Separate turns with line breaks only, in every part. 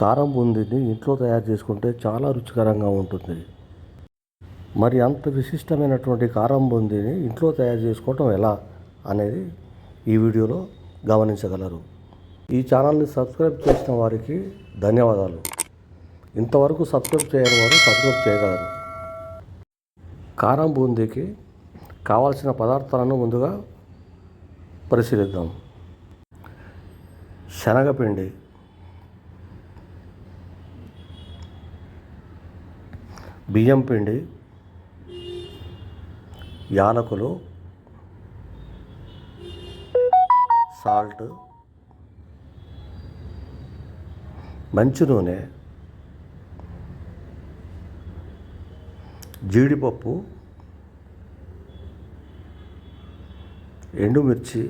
కారం బూందీని ఇంట్లో తయారు చేసుకుంటే చాలా రుచికరంగా ఉంటుంది. మరి అంత విశిష్టమైనటువంటి కారం బూందీని ఇంట్లో తయారు చేసుకోవటం ఎలా అనేది ఈ వీడియోలో గమనించగలరు. ఈ ఛానల్ని సబ్స్క్రైబ్ చేసిన వారికి ధన్యవాదాలు. ఇంతవరకు సబ్స్క్రైబ్ చేయని వారు సబ్స్క్రైబ్ చేయగలరు. కారం బూందీకి కావాల్సిన పదార్థాలను ముందుగా పరిశీలిద్దాం. శనగపిండి బియ్యం పిండి యాలకులు సాల్ట్ మంచి నూనె జీడిపప్పు ఎండుమిర్చి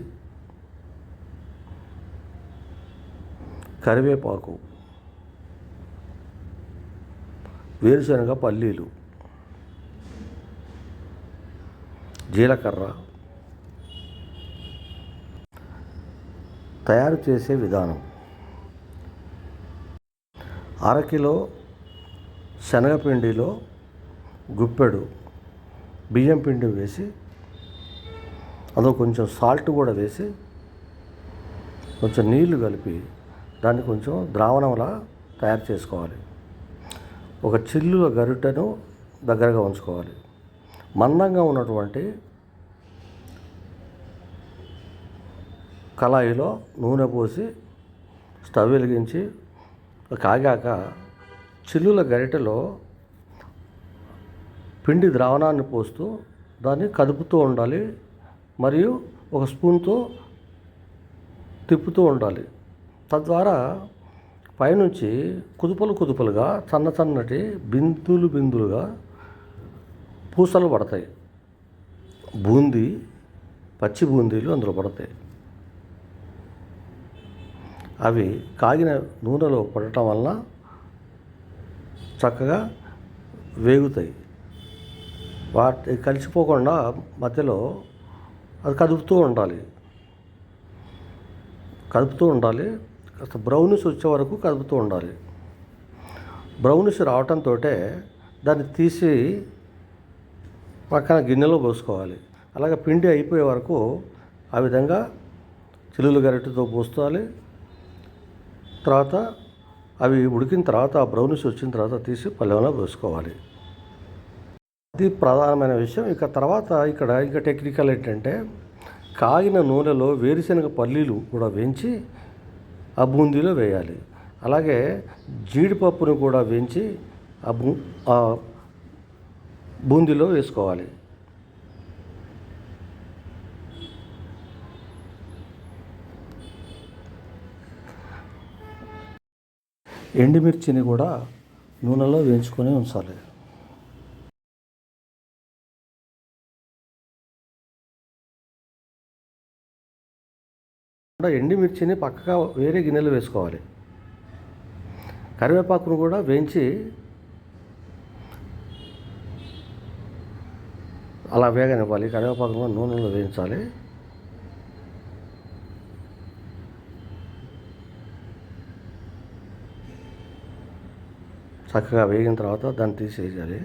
కరివేపాకు. వేరుశనగ పల్లీలు జీలకర్ర తయారు చేసే విధానం. అరకిలో శనగపిండిలో గుప్పెడు బియ్యం పిండి వేసి అదో కొంచెం సాల్ట్ కూడా వేసి కొంచెం నీళ్ళు కలిపి దాన్ని కొంచెం ద్రావణంలా తయారు చేసుకోవాలి. ఒక చిల్లుల గరిటెను దగ్గరగా ఉంచుకోవాలి. మందంగా ఉన్నటువంటి కళాయిలో నూనె పోసి స్టవ్ వెలిగించి కాగాక చిల్లుల గరిటెలో పిండి ద్రావణాన్ని పోస్తూ దాన్ని కదుపుతూ ఉండాలి. మరియు ఒక స్పూన్తో తిప్పుతూ ఉండాలి. తద్వారా పైనుంచి కుదుపలు కుదుపలుగా సన్న సన్నటి బిందులు బిందులుగా పూసలు పడతాయి. బూందీ పచ్చి బూందీలు అందులో పడతాయి. అవి కాగిన నూనెలో పడటం వలన చక్కగా వేగుతాయి. వాటి కలిసిపోకుండా మధ్యలో అది కదుపుతూ ఉండాలి. కదుపుతూ ఉండాలి. బ్రౌనిష్ వచ్చే వరకు కదుపుతూ ఉండాలి. బ్రౌనిష్ రావటంతో దాన్ని తీసి పక్కన గిన్నెలో పోసుకోవాలి. అలాగే పిండి అయిపోయే వరకు ఆ విధంగా చిల్లులు గరిటెతో పోసుకోవాలి. తర్వాత అవి ఉడికిన తర్వాత ఆ బ్రౌనిష్ వచ్చిన తర్వాత తీసి పల్లెంలో పోసుకోవాలి. అది ప్రధానమైన విషయం. ఇక తర్వాత ఇక్కడ ఇంకా టెక్నికల్ ఏంటంటే కాగిన నూనెలో వేరుశనగ పల్లీలు కూడా వేయించి ఆ బూందీలో వేయాలి. అలాగే జీడిపప్పును కూడా వేయించి ఆ బూ ఆ బూందీలో వేసుకోవాలి. ఎండుమిర్చిని కూడా నూనెలో వేయించుకొని ఉంచాలి. కూడా ఎండుమిర్చిని పక్కగా వేరే గిన్నెలు వేసుకోవాలి. కరివేపాకును కూడా వేయించి అలా వేగనివ్వాలి. కరివేపాకును కూడా నూనెలో వేయించాలి. చక్కగా వేగిన తర్వాత దాన్ని తీసేయాలి.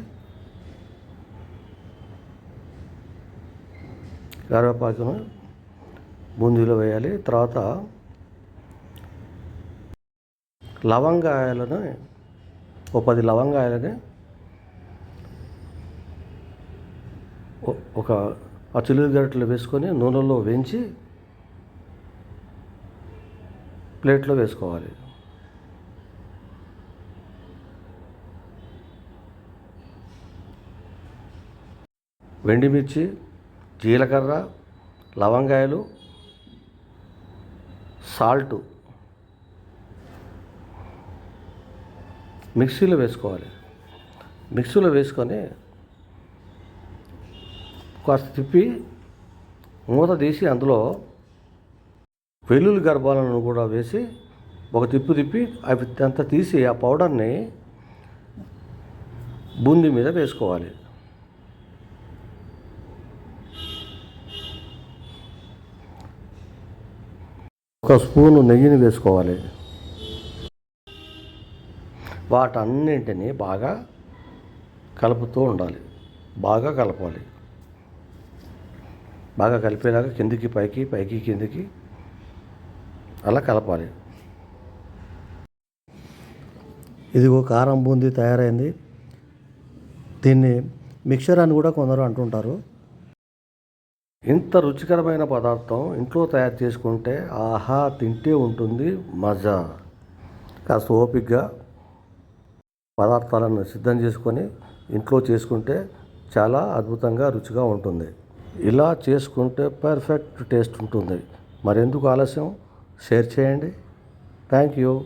కరివేపాకును బూందీలో వేయాలి. తర్వాత లవంగాయలను ఓ పది లవంగాయలని ఒక ఆ చిల్లు గరిటెలు వేసుకొని నూనెలో వేయించి ప్లేట్లో వేసుకోవాలి. వెండిమిర్చి జీలకర్ర లవంగాయలు సాల్టు. మిక్సీలో వేసుకోవాలి. మిక్సీలో వేసుకొని కాస్త తిప్పి మూత తీసి అందులో వెల్లుల్లి గర్భాలను కూడా వేసి ఒక తిప్పు తిప్పి అవి అంతా తీసి ఆ పౌడర్ని బూందీ మీద వేసుకోవాలి. ఒక స్పూను నెయ్యిని వేసుకోవాలి. వాటన్నింటినీ బాగా కలుపుతూ ఉండాలి. బాగా కలపాలి. బాగా కలిపేలాగా కిందికి పైకి పైకి కిందికి అలా కలపాలి. ఇదిగో కారం బూందీ తయారైంది. దీన్ని మిక్చర్ అని కూడా కొందరు అంటుంటారు. ఇంత రుచికరమైన పదార్థం ఇంట్లో తయారు చేసుకుంటే ఆహా తింటే ఉంటుంది మజా. కాస్త ఓపికగా పదార్థాలను సిద్ధం చేసుకొని ఇంట్లో చేసుకుంటే చాలా అద్భుతంగా రుచిగా ఉంటుంది. ఇలా చేసుకుంటే పర్ఫెక్ట్ టేస్ట్ ఉంటుంది. మరెందుకు ఆలస్యం? షేర్ చేయండి. Thank you.